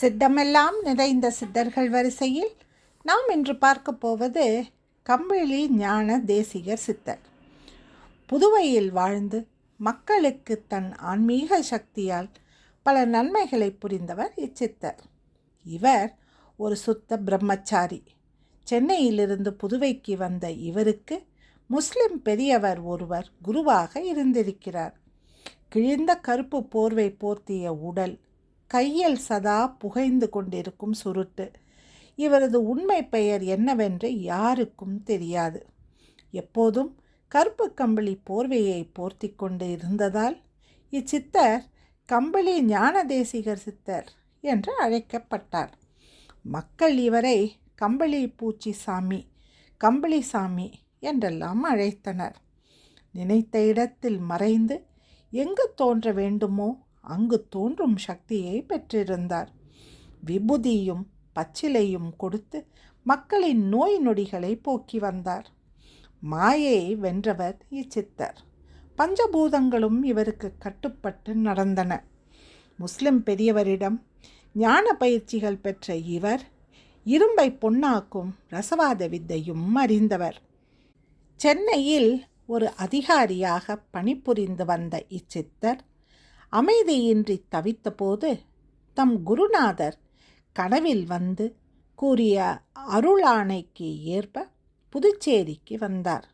சித்தமெல்லாம் நிறைந்த சித்தர்கள் வரிசையில் நாம் இன்று பார்க்க போவது கம்பளி ஞான தேசிகர் சித்தர். புதுவையில் வாழ்ந்து மக்களுக்கு தன் ஆன்மீக சக்தியால் பல நன்மைகளை புரிந்தவர் இச்சித்தர். இவர் ஒரு சுத்த பிரம்மச்சாரி. சென்னையிலிருந்து புதுவைக்கு வந்த இவருக்கு முஸ்லிம் பெரியவர் ஒருவர் குருவாக இருந்திருக்கிறார். கிழிந்த கருப்பு போர்வை போர்த்திய உடல் கையில் சதா புகைந்து கொண்டிருக்கும் சுருட்டு. இவரது உண்மை பெயர் என்னவென்று யாருக்கும் தெரியாது. எப்போதும் கருப்பு கம்பளி போர்வையை போர்த்தி கொண்டு இருந்ததால் இச்சித்தர் கம்பளி ஞானதேசிகர் சித்தர் என்று அழைக்கப்பட்டார். மக்கள் இவரை கம்பளி பூச்சி சாமி கம்பளி சாமி என்றெல்லாம் அழைத்தனர். நினைத்த இடத்தில் மறைந்து எங்கு தோன்ற வேண்டுமோ அங்கு தோன்றும் சக்தியை பெற்றிருந்தார். விபூதியும் பச்சிலையும் கொடுத்து மக்களின் நோய் நொடிகளை போக்கி வந்தார். மாயையை வென்றவர் இச்சித்தர். பஞ்சபூதங்களும் இவருக்கு கட்டுப்பட்டு நடந்தன. முஸ்லிம் பெரியவரிடம் ஞான பயிற்சிகள் பெற்ற இவர் இரும்பை பொன்னாக்கும் ரசவாத வித்தையும் அறிந்தவர். சென்னையில் ஒரு அதிகாரியாக பணிபுரிந்து வந்த இச்சித்தர் அமைதியின்றி தவித்தபோது தம் குருநாதர் கனவில் வந்து கூறிய அருளாணைக்கு ஏற்ப புதுச்சேரிக்கு வந்தார்.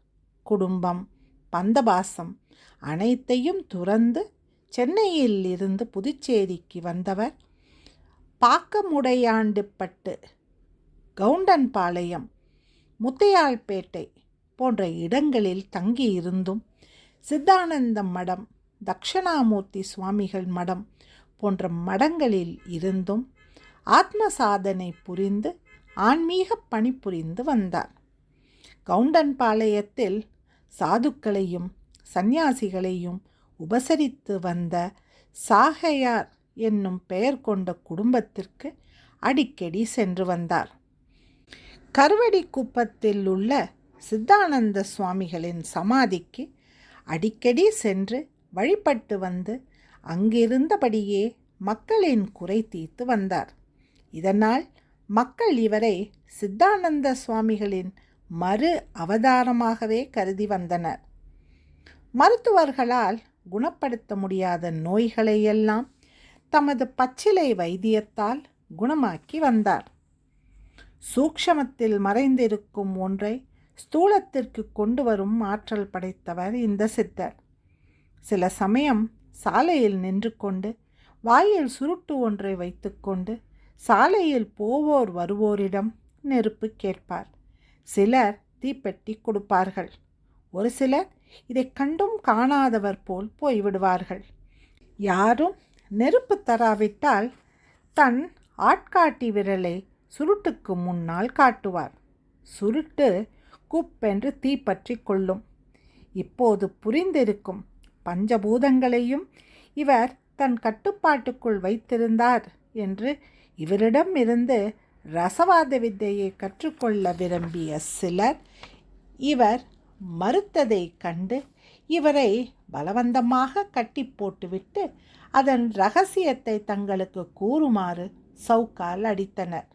குடும்பம் பந்தபாசம் அனைத்தையும் துறந்து சென்னையில் இருந்து புதுச்சேரிக்கு வந்தவர் பாக்கமுடையாண்டுப்பட்டு கவுண்டன்பாளையம் முத்தையாள்பேட்டை போன்ற இடங்களில் தங்கியிருந்தும் சித்தானந்த மடம் தக்ஷணாமூர்த்தி சுவாமிகள் மடம் போன்ற மடங்களில் இருந்தும் ஆத்ம சாதனை புரிந்து ஆன்மீக பணிபுரிந்து வந்தார். கவுண்டன்பாளையத்தில் சாதுக்களையும் சந்நியாசிகளையும் உபசரித்து வந்த சாகையார் என்னும் பெயர் கொண்ட குடும்பத்திற்கு அடிக்கடி சென்று வந்தார். கருவடி குப்பத்தில் உள்ள சித்தானந்த சுவாமிகளின் சமாதிக்கு அடிக்கடி சென்று வழிபட்டு வந்து அங்கிருந்தபடியே மக்களின் குறை தீர்த்து வந்தார். இதனால் மக்கள் இவரை சித்தானந்த சுவாமிகளின் மறு அவதாரமாகவே கருதி வந்தனர். மருத்துவர்களால் குணப்படுத்த முடியாத நோய்களையெல்லாம் தமது பச்சிலை வைத்தியத்தால் குணமாக்கி வந்தார். சூக்ஷமத்தில் மறைந்திருக்கும் ஒன்றை ஸ்தூலத்திற்கு கொண்டு வரும் ஆற்றல் படைத்தவர் இந்த சித்தர். சில சமயம் சாலையில் நின்று கொண்டு வாயில் சுருட்டு ஒன்றை வைத்துக்கொண்டு சாலையில் போவோர் வருவோரிடம் நெருப்பு கேட்பார். சிலர் தீப்பெட்டி கொடுப்பார்கள். ஒரு சிலர் இதை கண்டும் காணாதவர் போல் போய்விடுவார்கள். யாரும் நெருப்பு தராவிட்டால் தன் ஆட்காட்டி விரலை சுருட்டுக்கு முன்னால் காட்டுவார். சுருட்டு குப்பென்று தீப்பற்றி கொள்ளும். இப்போது புரிந்திருக்கும் பஞ்சபூதங்களையும் இவர் தன் கட்டுப்பாட்டுக்குள் வைத்திருந்தார் என்று இவரிடம் இருந்து ரசவாத வித்தையை கற்றுக்கொள்ள விரும்பிய சிலர் இவர் மறுத்ததை கண்டு இவரை பலவந்தமாக கட்டி போட்டுவிட்டு அதன் ரகசியத்தை தங்களுக்கு கூறுமாறு சவுக்கால் அடித்தனர்.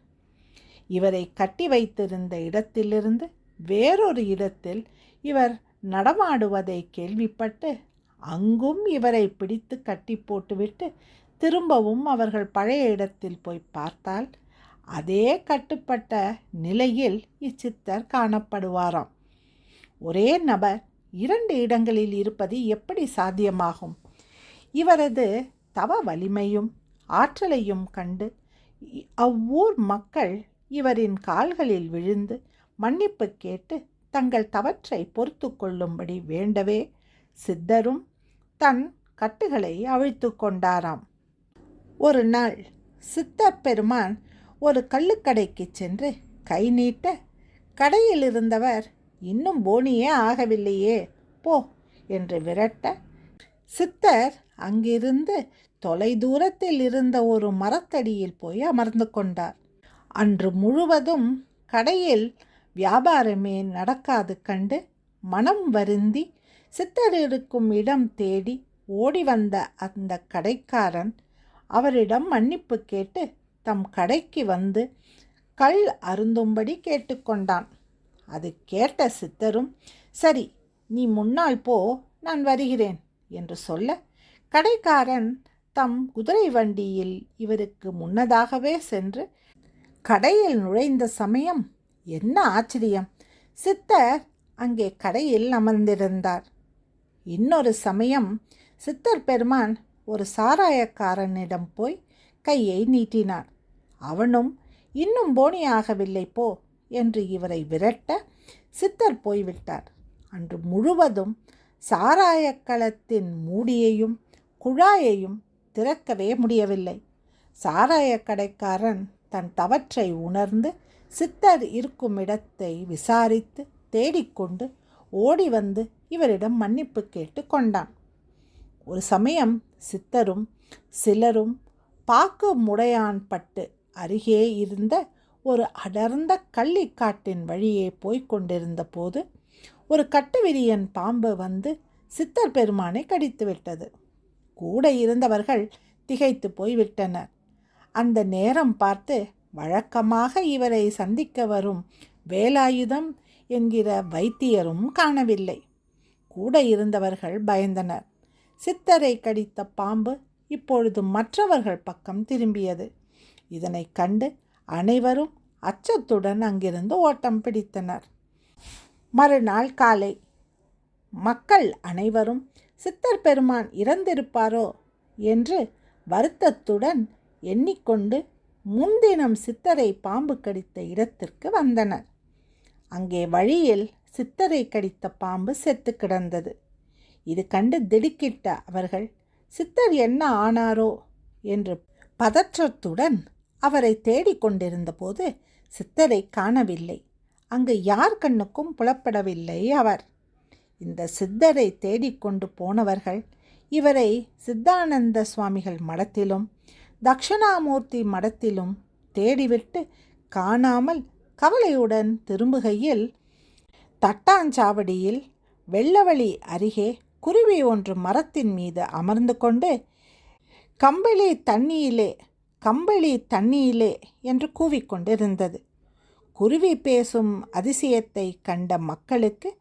இவரை கட்டி வைத்திருந்த இடத்திலிருந்து வேறொரு இடத்தில் இவர் நடமாடுவதை கேள்விப்பட்டு அங்கும் இவரை பிடித்து கட்டி போட்டுவிட்டு திரும்பவும் அவர்கள் பழைய இடத்தில் போய் பார்த்தால் அதே கட்டுப்பட்ட நிலையில் இச்சித்தர் காணப்படுவாராம். ஒரே நபர் இரண்டு இடங்களில் இருப்பது எப்படி சாத்தியமாகும்? இவரது தவ வலிமையும் ஆற்றலையும் கண்டு அவ்வூர் மக்கள் இவரின் கால்களில் விழுந்து மன்னிப்பு கேட்டு தங்கள் தவற்றை பொறுத்து கொள்ளும்படி வேண்டவே சித்தரும் தன் கட்டுகளை அவிழ்த்து கொண்டாராம். ஒரு நாள் சித்த பெருமான் ஒரு கள்ளுக்கடைக்கு சென்று கை நீட்ட கடையில் இருந்தவர் இன்னும் போனியே ஆகவில்லையே போ என்று விரட்ட சித்தர் அங்கிருந்து தொலை தூரத்தில் இருந்த ஒரு மரத்தடியில் போய் அமர்ந்து கொண்டார். அன்று முழுவதும் கடையில் வியாபாரமே நடக்காது கண்டு மனம் வருந்தி சித்தர் இருக்கும் இடம் தேடி ஓடி வந்த அந்த கடைக்காரன் அவரிடம் மன்னிப்பு கேட்டு தம் கடைக்கு வந்து கள் அருந்தும்படி கேட்டுக்கொண்டான். அது கேட்ட சித்தரும் சரி நீ முன்னால் போ நான் வருகிறேன் என்று சொல்ல கடைக்காரன் தம் குதிரை வண்டியில் இவருக்கு முன்னதாகவே சென்று கடையில் நுழைந்த சமயம் என்ன ஆச்சரியம். சித்தர் அங்கே கடையில் அமர்ந்திருந்தார். இன்னொரு சமயம் சித்தர் பெருமான் ஒரு சாராயக்காரனிடம் போய் கையை நீட்டினார். அவனும் இன்னும் போனியாகவில்லை போ என்று இவரை விரட்ட சித்தர் போய்விட்டார். அன்று முழுவதும் சாராயக்களத்தின் மூடியையும் குழாயையும் திறக்கவே முடியவில்லை. சாராயக்கடைக்காரன் தன் தவற்றை உணர்ந்து சித்தர் இருக்கும் இடத்தை விசாரித்து தேடிக்கொண்டு ஓடி வந்து இவரிடம் மன்னிப்பு கேட்டு கொண்டான். ஒரு சமயம் சித்தரும் சிலரும் பாக்கு முடையான் பட்டு அருகே இருந்த ஒரு அடர்ந்த கள்ளிக்காட்டின் வழியே போய்க் கொண்டிருந்த போது ஒரு கட்டுவிரியன் பாம்பு வந்து சித்தர் பெருமானை கடித்து விட்டது. கூட இருந்தவர்கள் திகைத்து போய்விட்டனர். அந்த நேரம் பார்த்து வழக்கமாக இவரை சந்திக்க வரும் வேலாயுதம் என்கிற வைத்தியரும் காணவில்லை. கூட இருந்தவர்கள் பயந்தனர். சித்தரை கடித்த பாம்பு இப்பொழுது மற்றவர்கள் பக்கம் திரும்பியது. இதனை கண்டு அனைவரும் அச்சத்துடன் அங்கிருந்து ஓட்டம் பிடித்தனர். மறுநாள் காலை மக்கள் அனைவரும் சித்தர் பெருமான் இறந்திருப்பாரோ? என்று வருத்தத்துடன் எண்ணிக்கொண்டு முன்தினம் சித்தரை பாம்பு கடித்த இடத்திற்கு வந்தனர். அங்கே வழியில் சித்தரை கடித்த பாம்பு செத்து கிடந்தது. இது கண்டு திடுக்கிட்ட அவர்கள் சித்தர் என்ன ஆனாரோ? என்று பதற்றத்துடன் அவரை தேடிக்கொண்டிருந்த போது சித்தரை காணவில்லை. அங்கு யார் கண்ணுக்கும் புலப்படவில்லை அவர். இந்த சித்தரை தேடிக்கொண்டு போனவர்கள் இவரை சித்தானந்த சுவாமிகள் மடத்திலும் தக்ஷணாமூர்த்தி மடத்திலும் தேடிவிட்டு காணாமல் கவலையுடன் திரும்புகையில் தட்டாஞ்சாவடியில் வெள்ளவழி அருகே குருவி ஒன்று மரத்தின் மீது அமர்ந்து கொண்டு கம்பளி தண்ணியிலே கம்பளி தண்ணியிலே என்று கூவிக்கொண்டிருந்தது குருவி பேசும் அதிசயத்தை கண்ட மக்களுக்கு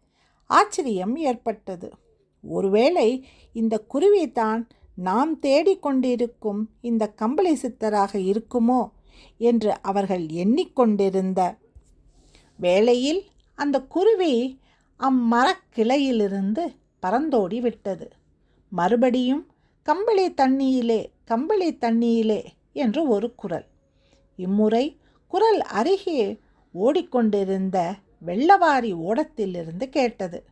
ஆச்சரியம் ஏற்பட்டது. ஒருவேளை இந்த குருவி தான் நாம் தேடிக்கொண்டிருக்கும் இந்த கம்பளி சித்தராக இருக்குமோ என்று அவர்கள் எண்ணிக்கொண்டிருந்த வேளையில் அந்த குருவி அம்மரக்கிளையிலிருந்து பறந்தோடி விட்டது. மறுபடியும் கம்பளி தண்ணியிலே கம்பளி தண்ணியிலே என்று ஒரு குரல். இம்முறை குரல் அருகே ஓடிக்கொண்டிருந்த வெள்ளவாரி ஓடத்திலிருந்து கேட்டது.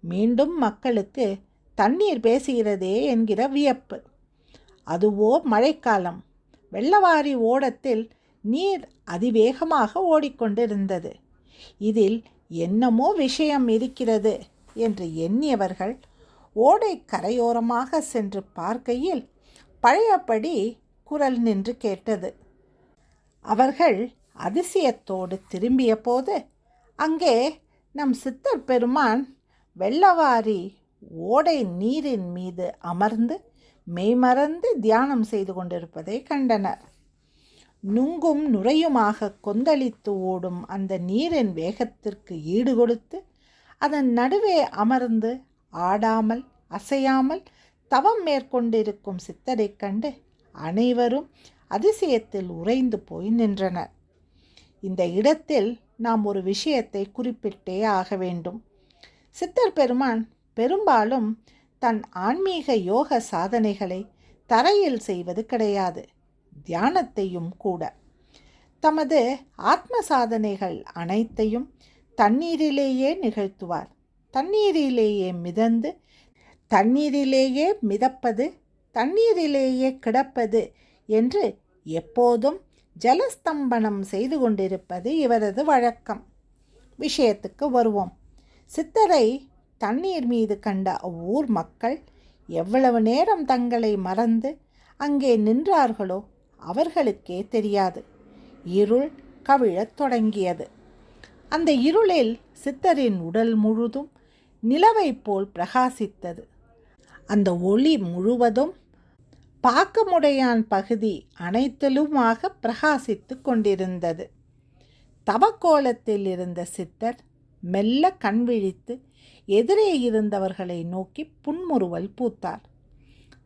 மீண்டும் மக்களுக்கு தண்ணீர் பேசுகிறதே என்கிற வியப்பு. அதுவோ மழைக்காலம். வெள்ளவாரி ஓடத்தில் நீர் அதிவேகமாக ஓடிக்கொண்டிருந்தது. இதில் என்னமோ விஷயம் இருக்கிறது என்று எண்ணியவர்கள் ஓடை கரையோரமாக சென்று பார்க்கையில் பழையபடி குரல் நின்று கேட்டது. அவர்கள் அதிசயத்தோடு திரும்பிய போது அங்கே நம் சித்தர் பெருமான் வெள்ளவாரி ஓடை நீரின் மீது அமர்ந்து மெய்மறந்து தியானம் செய்து கொண்டிருப்பதை கண்டனர். நுங்கும் நுரையுமாக கொந்தளித்து ஓடும் அந்த நீரின் வேகத்திற்கு ஈடுகொடுத்து அதன் நடுவே அமர்ந்து ஆடாமல் அசையாமல் தவம் மேற்கொண்டிருக்கும் சித்தரைக் கண்டு அனைவரும் அதிசயத்தில் உறைந்து போய் நின்றனர். இந்த இடத்தில் நாம் ஒரு விஷயத்தை குறிப்பிட்டே ஆக வேண்டும். சித்தர் பெருமான் பெரும்பாலும் தன் ஆன்மீக யோக சாதனைகளை தரையில் செய்வது கிடையாது. தியானத்தையும் கூட. தமது ஆத்ம சாதனைகள் அனைத்தையும் தண்ணீரிலேயே நிகழ்த்துவார். தண்ணீரிலேயே மிதந்து தண்ணீரிலேயே மிதப்பது தண்ணீரிலேயே கிடப்பது என்று எப்போதும் ஜலஸ்தம்பனம் செய்து கொண்டிருப்பது இவரது வழக்கம். விஷயத்துக்கு வருவோம். சித்தரை தண்ணீர் மீது கண்ட அவ்வூர் மக்கள் எவ்வளவு நேரம் தங்களை மறந்து அங்கே நின்றார்களோ அவர்களுக்கே தெரியாது. இருள் கவிழத் தொடங்கியது. அந்த இருளில் சித்தரின் உடல் முழுதும் நிலவை போல் பிரகாசித்தது. அந்த ஒளி முழுவதும் பாக்கமுடையான் பகுதி அனைத்திலுமாக பிரகாசித்து கொண்டிருந்தது. தவக்கோலத்தில் இருந்த சித்தர் மெல்ல கண் விழித்து எதிரே இருந்தவர்களை நோக்கி புன்முறுவல் பூத்தார்.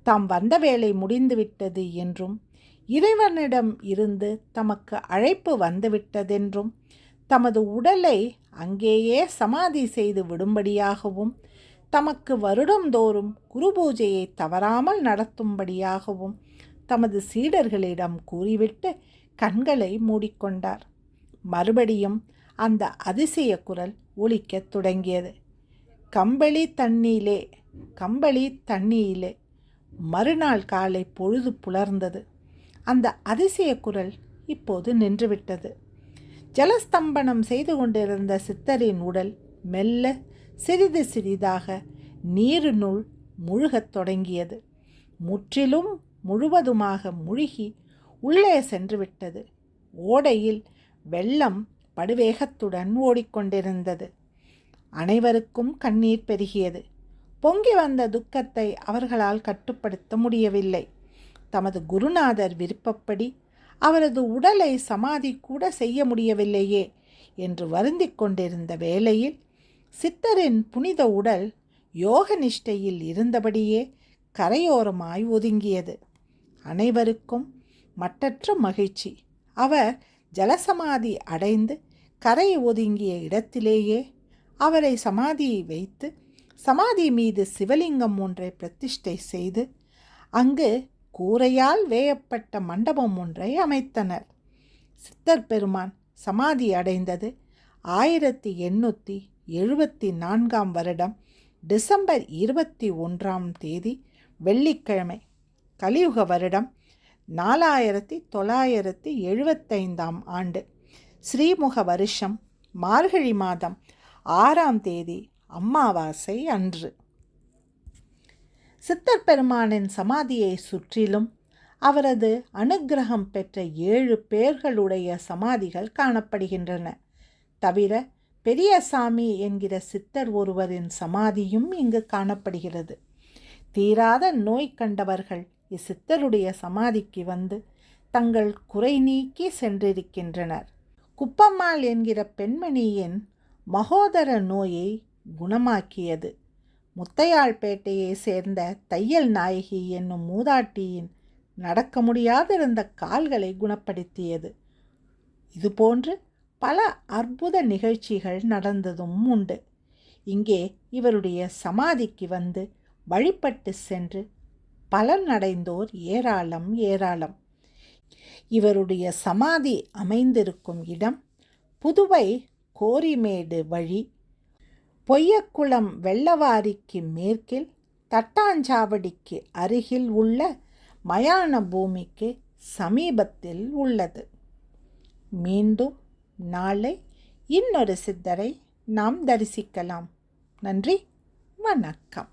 தாம் வந்த வேலை முடிந்துவிட்டது என்றும் இறைவனிடம் இருந்து தமக்கு அழைப்பு வந்துவிட்டதென்றும் தமது உடலை அங்கேயே சமாதி செய்து விடும்படியாகவும் தமக்கு வருடந்தோறும் குரு பூஜையை தவறாமல் நடத்தும்படியாகவும் தமது சீடர்களிடம் கூறிவிட்டு கண்களை மூடிக்கொண்டார். மறுபடியும் அந்த அதிசய குரல் ஒலிக்கத் தொடங்கியது. கம்பளி தண்ணீலே கம்பளி தண்ணீயிலே மறுநாள் காலை பொழுது புலர்ந்தது. அந்த அதிசய குரல் இப்போது நின்றுவிட்டது. ஜலஸ்தம்பனம் செய்து கொண்டிருந்த சித்தரின் உடல் மெல்ல சிறிது சிறிதாக நீரினுள் முழுகத் தொடங்கியது. முற்றிலும் முழுவதுமாக முழுகி உள்ளே சென்றுவிட்டது. ஓடையில் வெள்ளம் படுவேகத்துடன் ஓடிக்கொண்டிருந்தது. அனைவருக்கும் கண்ணீர் பெருகியது. பொங்கி வந்த துக்கத்தை அவர்களால் கட்டுப்படுத்த முடியவில்லை. தமது குருநாதர் விருப்பப்படி அவரது உடலை சமாதி கூட செய்ய முடியவில்லையே என்று வருந்திக் கொண்டிருந்த வேளையில் சித்தரின் புனித உடல் யோக நிஷ்டையில் இருந்தபடியே கரையோரமாய் ஒதுங்கியது. அனைவருக்கும் மட்டற்ற மகிழ்ச்சி. அவர் ஜலசமாதி அடைந்து கரை ஒதுங்கிய இடத்திலேயே அவரை சமாதியை வைத்து சமாதி மீது சிவலிங்கம் ஒன்றை பிரதிஷ்டை செய்து அங்கு கூரையால் வேயப்பட்ட மண்டபம் ஒன்றை அமைத்தனர். சித்தர் பெருமான் சமாதி அடைந்தது ஆயிரத்தி எண்ணூற்றி எழுபத்தி நான்காம் வருடம் டிசம்பர் இருபத்தி ஒன்றாம் தேதி வெள்ளிக்கிழமை கலியுக வருடம் நாலாயிரத்தி தொள்ளாயிரத்தி எழுபத்தைந்தாம் ஆண்டு. ஸ்ரீமுக வருஷம் மார்கழி மாதம் ஆறாம் தேதி அம்மாவாசை அன்று. சித்தர் பெருமானின் சமாதியை சுற்றிலும் அவரது அனுக்கிரகம் பெற்ற ஏழு பேர்களுடைய சமாதிகள் காணப்படுகின்றன. தவிர பெரியசாமி என்கிற சித்தர் ஒருவரின் சமாதியும் இங்கு காணப்படுகிறது. தீராத நோய் கண்டவர்கள் இச்சித்தருடைய சமாதிக்கு வந்து தங்கள் குறை நீக்கி சென்றிருக்கின்றனர். குப்பம்மாள் என்கிற பெண்மணியின் மகோதர நோயை குணமாக்கியது. முத்தையாள்பேட்டையை சேர்ந்த தையல் நாயகி என்னும் மூதாட்டியின் நடக்க முடியாதிருந்த கால்களை குணப்படுத்தியது. இதுபோன்று பல அற்புத நிகழ்ச்சிகள் நடந்ததும் உண்டு. இங்கே இவருடைய சமாதிக்கு வந்து வழிபட்டு சென்று பலன் அடைந்தோர் ஏராளம் ஏராளம். இவருடைய சமாதி அமைந்திருக்கும் இடம் புதுவை கோரிமேடு வழி பொய்யக்குளம் வெள்ளவாரிக்கு மேற்கில் தட்டாஞ்சாவடிக்கு அருகில் உள்ள மயான பூமிக்கு சமீபத்தில் உள்ளது. மீண்டும் நாளை இன்னொரு சித்தரை நாம் தரிசிக்கலாம். நன்றி வணக்கம்.